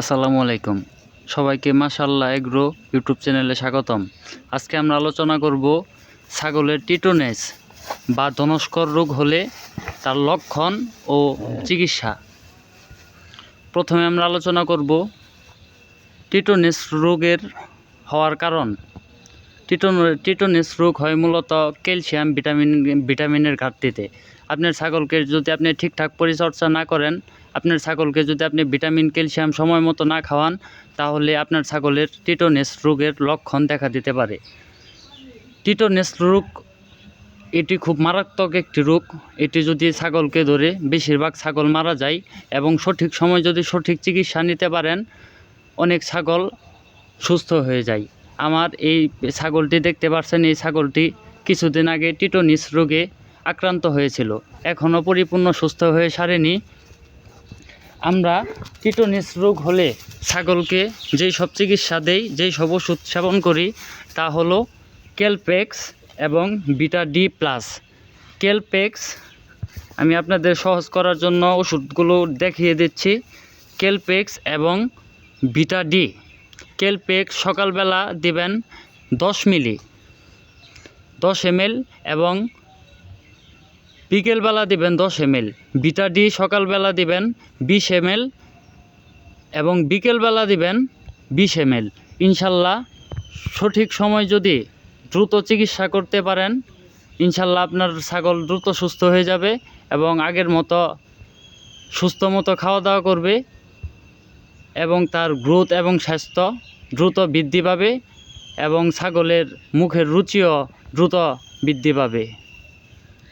আসসালামু আলাইকুম। সবাইকে মাশাল্লাহ এগ্রো ইউটিউব চ্যানেলে স্বাগতম। আজকে আমরা আলোচনা করব ছাগলের টিটোনেস বা ধনস্কর রোগ হলে তার লক্ষণ ও চিকিৎসা। প্রথমে আমরা আলোচনা করব টিটোনেস রোগের হওয়ার কারণ। টিটোনেস রোগ হয় মূলত ক্যালসিয়াম ভিটামিন, ভিটামিনের ঘাটতিতে। আপনার ছাগলকে যদি আপনি ঠিকঠাক পরিচর্যা না করেন, আপনার ছাগলকে যদি আপনি ভিটামিন, ক্যালসিয়াম সময় মতো না খাওয়ান, তাহলে আপনার ছাগলের টিটোনেস রোগের লক্ষণ দেখা দিতে পারে। টিটোনেস রোগ, এটি খুব মারাত্মক একটি রোগ। এটি যদি ছাগলকে ধরে বেশিরভাগ ছাগল মারা যায় এবং সঠিক সময় যদি সঠিক চিকিৎসা নিতে পারেন, অনেক ছাগল সুস্থ হয়ে যায়। আমার এই ছাগলটি দেখতে পাচ্ছেন এই ছাগলটি কিছুদিন আগে টিটোনিস রোগে আক্রান্ত হয়েছিল। এখনও পরিপূর্ণ সুস্থ হয়ে সারেনি। আমরা টিটোনিস রোগ হলে ছাগলকে যেই সব চিকিৎসা দেই, যেই সব ওষুধ সেবন করি, তা হলো কেলপেক্স এবং বিটা ডি প্লাস। কেলপেক্স আমি আপনাদের সহজ করার জন্য ওষুধগুলো দেখিয়ে দিচ্ছি। কেলপেক্স এবং বিটা ডি। কেলপেক্স সকালবেলা দিবেন দশ মিলি, দশ এমএল এবং বিকেলবেলা দিবেন দশ এমএল। বিটা ডি সকালবেলা দিবেন বিশ এমএল এবং বিকেলবেলা দিবেন বিশ এমএল। ইনশাল্লাহ সঠিক সময় যদি দ্রুত চিকিৎসা করতে পারেন, ইনশাল্লাহ আপনার ছাগল দ্রুত সুস্থ হয়ে যাবে এবং আগের মতো সুস্থ মতো খাওয়া দাওয়া করবে। এবং তার গ্রোথ এবং স্বাস্থ্য দ্রুত বৃদ্ধি পাবে এবং ছাগলের মুখের রুচিও দ্রুত বৃদ্ধি পাবে।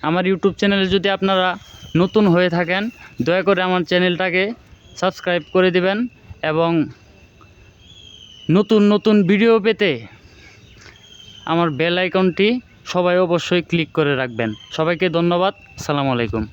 আমার ইউটিউব চ্যানেলে যদি আপনারা নতুন হয়ে থাকেন, দয়া করে আমার চ্যানেলটাকে সাবস্ক্রাইব করে দিবেন এবং নতুন নতুন ভিডিও পেতে আমার বেল আইকনটি সবাই অবশ্যই ক্লিক করে রাখবেন। সবাইকে ধন্যবাদ। আসসালামু আলাইকুম।